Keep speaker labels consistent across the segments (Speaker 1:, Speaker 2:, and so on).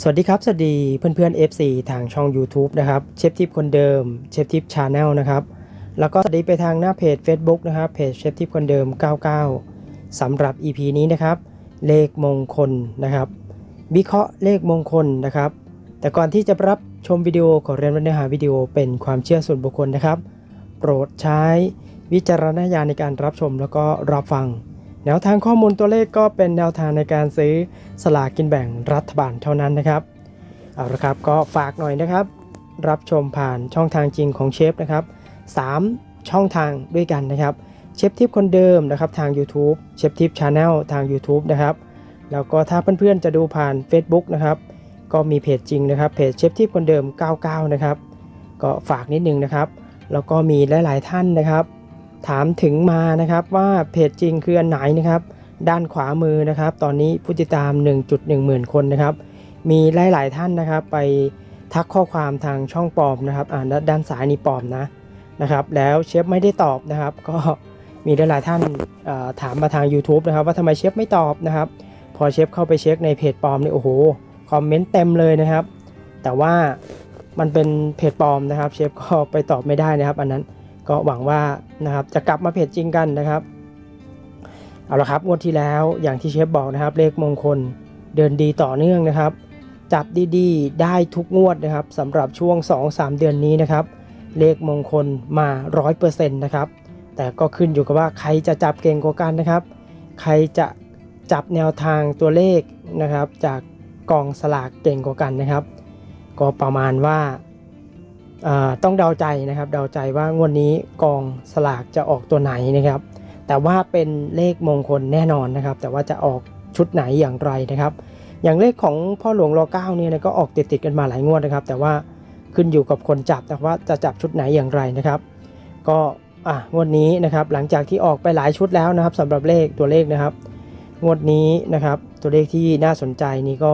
Speaker 1: สวัสดีครับ สวัสดีเพื่อนๆ FC ทางช่อง YouTube นะครับ เชฟทิปคนเดิม เชฟทิปชาแนลนะครับ แล้วก็สวัสดีไปทางหน้าเพจ Facebook นะครับ เพจเชฟทิปคนเดิม 99สำหรับ EP นี้นะครับ เลขมงคลนะครับวิเคราะห์เลขมงคลนะครับ แต่ก่อนที่จะรับชมวิดีโอขอเรียนว่าเนื้อหาวิดีโอเป็นความเชื่อส่วนบุคคลนะครับ โปรดใช้วิจารณญาณในการรับชมแล้วก็รับฟัง แนวทางข้อมูลตัวเลขก็เป็นแนวทางในการซื้อสลากกินแบ่งรัฐบาลเท่านั้นนะครับเอาละครับก็ฝากหน่อยนะครับ รับชมผ่านช่องทางจริงของเชฟนะครับ3 ช่องทางด้วยกันนะครับเชฟทิปคนเดิมนะครับทาง YouTube เชฟทิปชาแนลทาง YouTube นะครับแล้วก็ถ้าเพื่อนๆจะดูผ่าน Facebook นะครับก็มีเพจจริงนะครับเพจเชฟทิปคนเดิม 99 นะครับก็ฝากนิดนึงนะครับ แล้วก็มีหลายๆท่านนะครับ ถามถึงมานะครับว่าเพจจริงคืออันไหนนะครับ ด้านขวามือนะครับ ตอนนี้ผู้ติดตาม 1.1 หมื่นคนนะครับ มีหลาย ๆ ท่านนะครับ ไปทักข้อความทางช่องปลอมนะครับอ่าด้านด้านซ้ายนี่ปลอมนะนะครับ แล้วเชฟไม่ได้ตอบนะครับ ก็มีหลายๆท่านถามมาทาง YouTube นะครับว่าทำไมเชฟไม่ตอบนะครับ พอเชฟเข้าไปเช็คในเพจปลอมนี่โอ้โหคอมเมนต์เต็มเลยนะครับ แต่ว่ามันเป็นเพจปลอมนะครับ เชฟก็ไปตอบไม่ได้นะครับ อันนั้น ก็หวังว่านะครับจะกลับมาเพจจริงกันนะครับ เอาละครับงวดที่แล้วอย่างที่เชฟบอกนะครับ เลขมงคลเดินดีต่อเนื่องนะครับ จับดีๆ ได้ทุกงวดนะครับสำหรับช่วง 2-3 เดือนนี้นะครับ เลขมงคลมา 100%นะครับแต่ก็ขึ้นอยู่กับว่าใครจะจับเก่งกว่ากันนะครับ ใครจะจับแนวทางตัวเลขนะครับ จากกองสลากเก่งกว่ากันนะครับ ก็ประมาณว่าอ่า ต้องเดาใจนะครับ เดาใจว่างวดนี้กองสลากจะออกตัวไหนนะครับ แต่ว่าเป็นเลขมงคลแน่นอนนะครับ แต่ว่าจะออกชุดไหนอย่างไรนะครับ อย่างเลขของพ่อหลวงรอเก้าเนี่ยนะก็ออกติดติดกันมาหลายงวดนะครับ แต่ว่าขึ้นอยู่กับคนจับนะว่าจะจับชุดไหนอย่างไรนะครับ ก็อะงวดนี้นะครับหลังจากที่ออกไปหลายชุดแล้วนะครับสำหรับเลขตัวเลขนะครับ งวดนี้นะครับ ตัวเลขที่น่าสนใจนี่ก็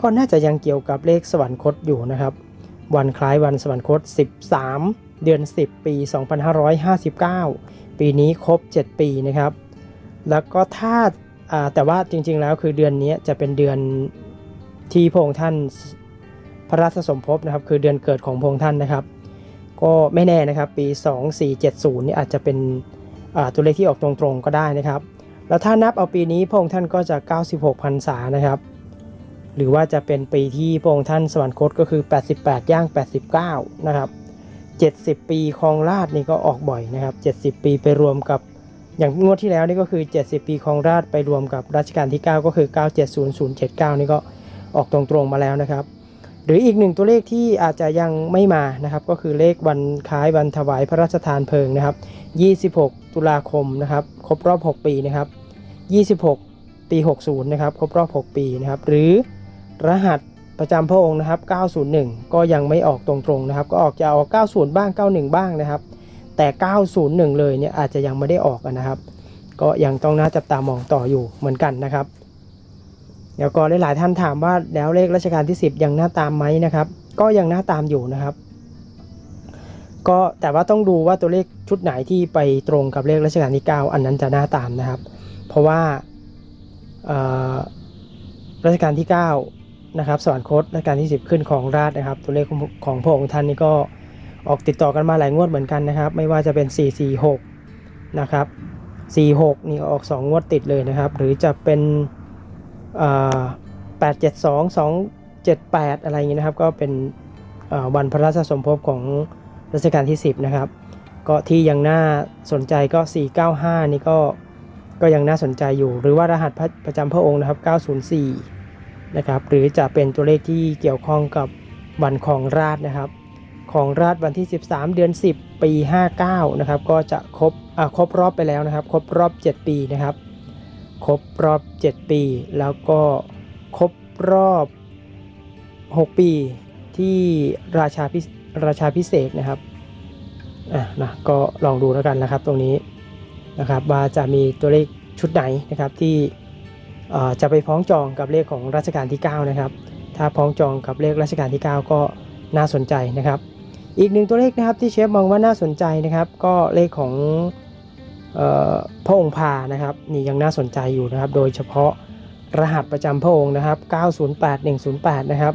Speaker 1: ก็น่าจะยังเกี่ยวกับเลขสวรรคตอยู่นะครับ วันคล้ายวันสวรรคต 13 เดือน 10 ปี 2559 ปีนี้ครบ 7 ปีนะครับ แล้วก็ถ้าแต่ว่าจริงๆแล้วคือเดือนนี้จะเป็นเดือนที่พระองค์ท่านพระราชสมภพนะครับ คือเดือนเกิดของพระองค์ท่านนะครับ ก็ไม่แน่นะครับปี 2470นี่อาจจะเป็นตัวเลขที่ออกตรงๆก็ได้นะครับ แล้วถ้านับเอาปีนี้พระองค์ท่านก็จะ 96พรรษานะครับ หรือว่าจะเป็นปีที่พระองค์ท่านสวรรคตก็คือ 88 ย่าง 89 นะครับ 70 ปีครองราชนี่ก็ออกบ่อยนะครับ 70 ปีไปรวมกับอย่างงวดที่แล้วนี่ก็คือ 70 ปีครองราชไปรวมกับรัชกาลที่ 9 ก็คือ 970079 นี่ก็ออกตรงๆมาแล้วนะครับ หรืออีกหนึ่งตัวเลขที่อาจจะยังไม่มานะครับ ก็คือเลขวันคล้ายวันถวายพระราชทานเพลิงนะครับ 26 ตุลาคมนะครับครบรอบ 6 ปีนะครับ 26 ปี 60 นะครับครบรอบ 6 ปีนะครับ หรือ รหัสประจำพระองค์นะครับ 901 ก็ยังไม่ออกตรงๆนะครับ ก็ออกจะออก 90 บ้าง 91 บ้างนะครับ แต่ 901 เลยเนี่ยอาจจะยังไม่ได้ออกนะครับ ก็ยังต้องน่าจับตามองต่ออยู่เหมือนกันนะครับเดี๋ยวก็หลายๆท่านถามว่าแล้วเลขรัชกาลที่ 10 ยังหน้าตามไหมนะครับ ก็ยังหน้าตามอยู่นะครับ ก็แต่ว่าต้องดูว่าตัวเลขชุดไหนที่ไปตรงกับเลขรัชกาลที่ 9 อันนั้นจะหน้าตามนะครับ เพราะว่ารัชกาลที่ 9 นะครับสวรรคตรัชกาลที่ 10 ขึ้นของราชนะครับ ตัวเลขของของพระองค์ท่านนี่ก็ออกติดต่อกันมาหลายงวดเหมือนกันนะครับ ไม่ว่าจะเป็น 446 นะครับ 46 นี่ออก 2 งวดติดเลยนะครับ หรือจะเป็นอ่า872 278 อะไรอย่างนี้นะครับ ก็เป็นอ่าวันพระราชสมภพของรัชกาลที่ 10 นะครับ ก็ที่ยังน่าสนใจก็ 495 นี่ก็ก็ยังน่าสนใจอยู่ หรือว่ารหัสพระประจำพระองค์นะครับ 904 นะครับ หรือจะเป็นตัวเลขที่เกี่ยวข้องกับวันของราชนะครับ ของราชวันที่ 13 เดือน 10 ปี 59 นะครับ ก็จะครบอ่าครบรอบไปแล้วนะครับ ครบรอบ 7 ปีนะครับ ครบรอบ 7 ปี แล้วก็ครบรอบ 6 ปีที่ราชาพิราชาพิเศษนะครับอะนะก็ลองดูแล้วกันนะครับตรงนี้นะครับว่าจะมีตัวเลขชุดไหนนะครับที่ จะไปพ้องจองกับเลขของรัชกาลที่ 9 นะครับ ถ้าพ้องจองกับเลขรัชกาลที่ 9 ก็น่าสนใจนะครับ อีกหนึ่งตัวเลขนะครับที่เชฟมองว่าน่าสนใจนะครับ ก็เลขของออพระองค์พานะครับนี่ยังน่าสนใจอยู่นะครับ โดยเฉพาะรหัสประจำพระองค์นะครับ 908108 นะครับ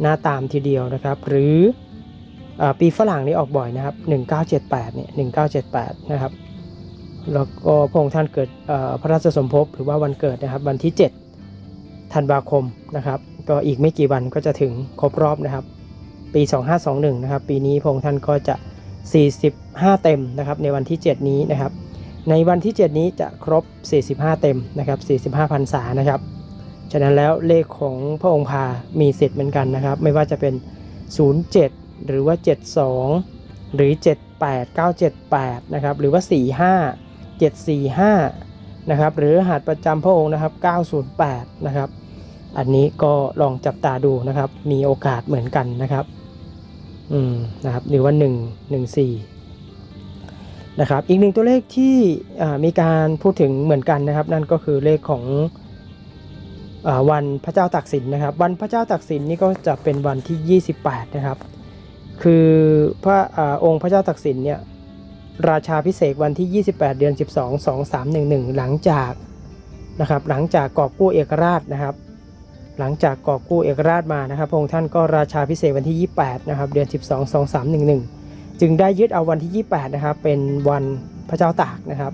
Speaker 1: หน้าตามทีเดียวนะครับ หรือเออปีฝรั่งนี่ออกบ่อยนะครับ 1978 เนี่ย 1978 นะครับ แล้วก็พระองค์ท่านเกิดพระราชสมภพหรือว่าวันเกิดนะครับวันที่ 7 ธันวาคมนะครับ ก็อีกไม่กี่วันก็จะถึงครบรอบนะครับ ปี 2521 นะครับ ปีนี้พระองค์ท่านก็จะ 45 เต็มนะครับ ในวันที่ 7 นี้นะครับ ในวันที่ 7 นี้จะครบ 45 เต็มนะครับ 45พรรษานะครับ ฉะนั้นแล้วเลขของพระองค์พามีสิทธิ์เหมือนกันนะครับ ไม่ว่าจะเป็น 07 หรือว่า 72 หรือ 78 978 นะครับ หรือว่า 45 745 นะครับ หรือรหัสประจำพระองค์นะครับ 908 นะครับ อันนี้ก็ลองจับตาดูนะครับ มีโอกาสเหมือนกันนะครับ อืม นะครับ หรือว่า 1 1 4 นะครับ อีกหนึ่งตัวเลขที่มีการพูดถึงเหมือนกันนะครับ นั่นก็คือเลขของอวันพระเจ้าตากสินนะครับ วันพระเจ้าตากสินนี่ก็จะเป็นวันที่ 28 นะครับ คือพระอองค์พระเจ้าตากสินเนี่ย ราชาพิเศษวันที่ 28 เดือน 12 2311 หลังจากนะครับหลังจากกอบกู้เอกราชนะครับ หลังจากกอบกู้เอกราชมานะครับพระองค์ท่านก็ราชาพิเศษวันที่ 28 นะครับ เดือน 12 2311 จึงได้ยึดเอาวันที่ 28 นะครับ เป็นวันพระเจ้าตากนะครับ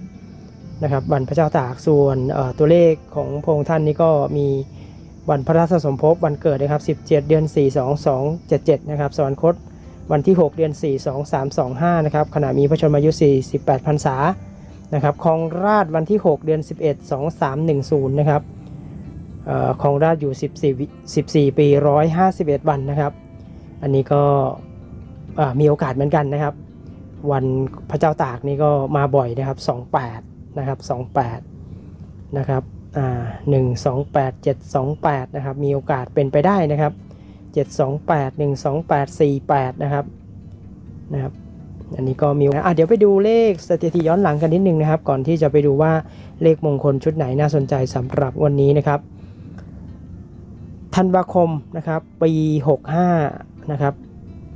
Speaker 1: นะครับวันพระเจ้าตากส่วนตัวเลขของพระองค์ท่านนี่ก็มีวันพระราชสมภพวันเกิดนะครับ 17 เดือน 4 2 2 7 7 นะครับสวรรคต วันที่ 6 เดือน 4 2 3 2 5 นะครับขณะมีพระชนมายุ 48พรรษานะครับครองราชวันที่ 6 เดือน 11 2 3 1 0 นะครับครองราชอยู่ 14วิ14 ปี 151 วันนะครับ อันนี้ก็มีโอกาสเหมือนกันนะครับ วันพระเจ้าตากนี่ก็มาบ่อยนะครับ 28 นะครับ 28 นะครับ อ่า 1 2 8 7 2 8 นะครับ มีโอกาสเป็นไปได้นะครับ 728 128 48 นะครับนะครับ อันนี้ก็มีอะเดี๋ยวไปดูเลขสถิติย้อนหลังกันนิดนึงนะครับ ก่อนที่จะไปดูว่าเลขมงคลชุดไหนน่าสนใจสำหรับวันนี้นะครับธันวาคมนะครับปี65นะครับ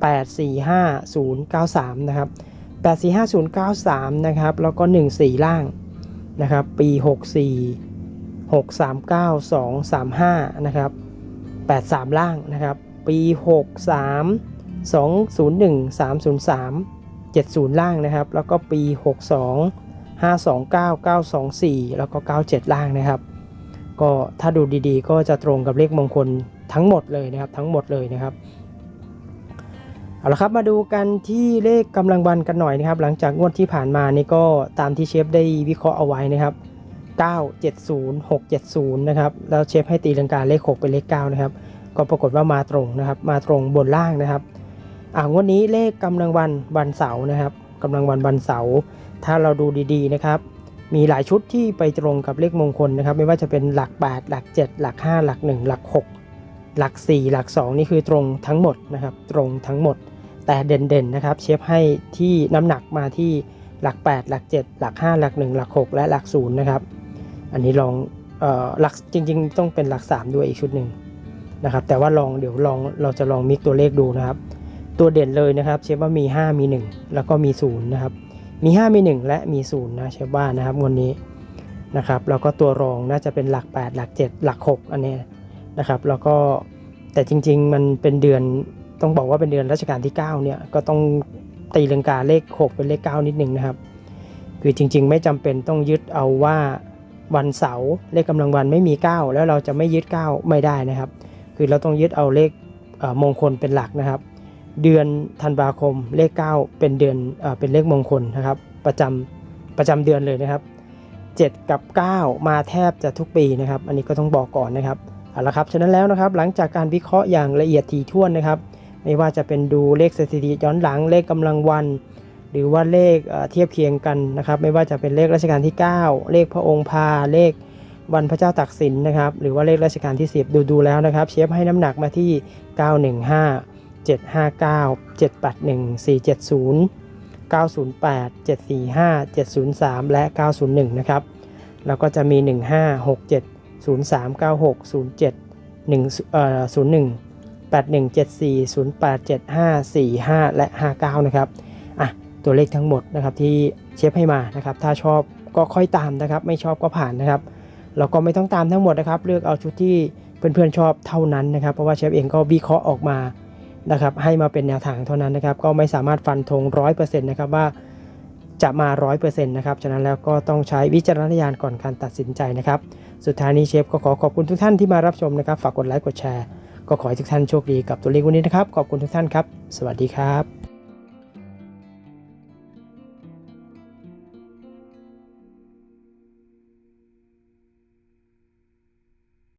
Speaker 1: 845093นะครับ845093นะครับแล้วก็ 14 ล่างนะครับปี 64 639235นะครับ83 ล่างนะครับ ปี 63 201 303 70 ล่างนะครับ แล้วก็ปี 62 529 924 แล้วก็ 97 ล่างนะครับ ก็ถ้าดูดีๆ ก็จะตรงกับเลขมงคลทั้งหมดเลยนะครับทั้งหมดเลยนะครับเอาละครับมาดูกันที่เลขกำลังวันกันหน่อยนะครับ หลังจากงวดที่ผ่านมานี่ก็ตามที่เชฟได้วิเคราะห์เอาไว้นะครับ 970 670 นะครับ แล้วเชฟให้ตีลังกาเลข 6 เป็นเลข 9 นะครับ ก็ปรากฏว่ามาตรงนะครับ มาตรงบนล่างนะครับอ่างวดนี้เลขกำลังวันวันเสาร์นะครับกำลังวันวันเสาร์ถ้าเราดูดีๆนะครับ มีหลายชุดที่ไปตรงกับเลขมงคลนะครับ ไม่ว่าจะเป็นหลัก 8 หลัก 7 หลัก 5 หลัก 1 หลัก 6 หลัก 4 หลัก 2 นี่คือตรงทั้งหมดนะครับ ตรงทั้งหมด แต่เด่นๆนะครับ เชฟให้ที่น้ำหนักมาที่หลัก 8 หลัก 7 หลัก 5 หลัก 1 หลัก 6 และหลัก0นะครับ อันนี้ลองเอ่อหลักจริงๆ ต้องเป็นหลัก 3 ด้วยอีกชุดหนึ่ง นะครับ แต่ว่าลองเดี๋ยวลองเราจะลองมิกตัวเลขดูนะครับ ตัวเด่นเลยนะครับ เชฟว่ามี 5 มี 1 แล้วก็มี0นะครับ มี 5 มี 1 และมี0นะเชฟว่านะครับงวันนี้นะครับ แล้วก็ตัวรองน่าจะเป็นหลัก 8 หลัก 7 หลัก 6 อันเนี้ยนะครับ แล้วก็แต่จริง ๆ มันเป็นเดือนต้องบอกว่าเป็นเดือนรัชกาลที่ 9 เนี่ยก็ต้องตีลังกาเลข 6 เป็นเลข 9 นิดนึงนะครับ คือจริง ๆ ไม่จำเป็นต้องยึดเอาว่าวันเสาร์เลขกำลังวันไม่มี 9 แล้วเราจะไม่ยึด 9 ไม่ได้นะครับ คือเราต้องยึดเอาเลขมงคลเป็นหลักนะครับ เดือนธันวาคมเลข 9 เป็นเดือนเอเป็นเลขมงคลนะครับ ประจำประจำเดือนเลยนะครับ 7 กับ 9 มาแทบจะทุกปีนะครับ อันนี้ก็ต้องบอกก่อนนะครับเอาละครับฉะนั้นแล้วนะครับหลังจากการวิเคราะห์อย่างละเอียดถี่ถ้วนนะครับ ไม่ว่าจะเป็นดูเลขสถิติย้อนหลังเลขกำลังวัน หรือว่าเลขเอ่อเทียบเคียงกันนะครับ ไม่ว่าจะเป็นเลขรัชกาลที่ 9 เลขพระองค์พาเลข วันพระเจ้าตากสินนะครับ หรือว่าเลขรัชกาลที่ 10 ดูดูแล้วนะครับ เชฟให้น้ำหนักมาที่ 915 759 781 470 908 745 703 และ 901 นะครับ แล้วก็จะมี 15 67 03 96 07 1เอ่อ01 8174 0875 45 และ 59 นะครับ อะ ตัวเลขทั้งหมดนะครับที่เชฟให้มานะครับ ถ้าชอบก็ค่อยตามนะครับ ไม่ชอบก็ผ่านนะครับ แล้วก็ไม่ต้องตามทั้งหมดนะครับ เลือกเอาชุดที่เพื่อนๆชอบเท่านั้นนะครับ เพราะว่าเชฟเองก็วิเคราะห์ออกมานะครับ ให้มาเป็นแนวทางเท่านั้นนะครับ ก็ไม่สามารถฟันธงร้อยเปอร์เซ็นต์นะครับว่าจะมาร้อยเปอร์เซ็นต์นะครับ ฉะนั้นแล้วก็ต้องใช้วิจารณญาณก่อนการตัดสินใจนะครับ สุดท้ายนี้เชฟก็ขอขอบคุณทุกท่านที่มารับชมนะครับ ฝากกดไลค์ กดแชร์ ก็ขอให้ทุกท่านโชคดีกับตัวเลขวันนี้นะครับ ขอบคุณทุกท่านครับ สวัสดีครับ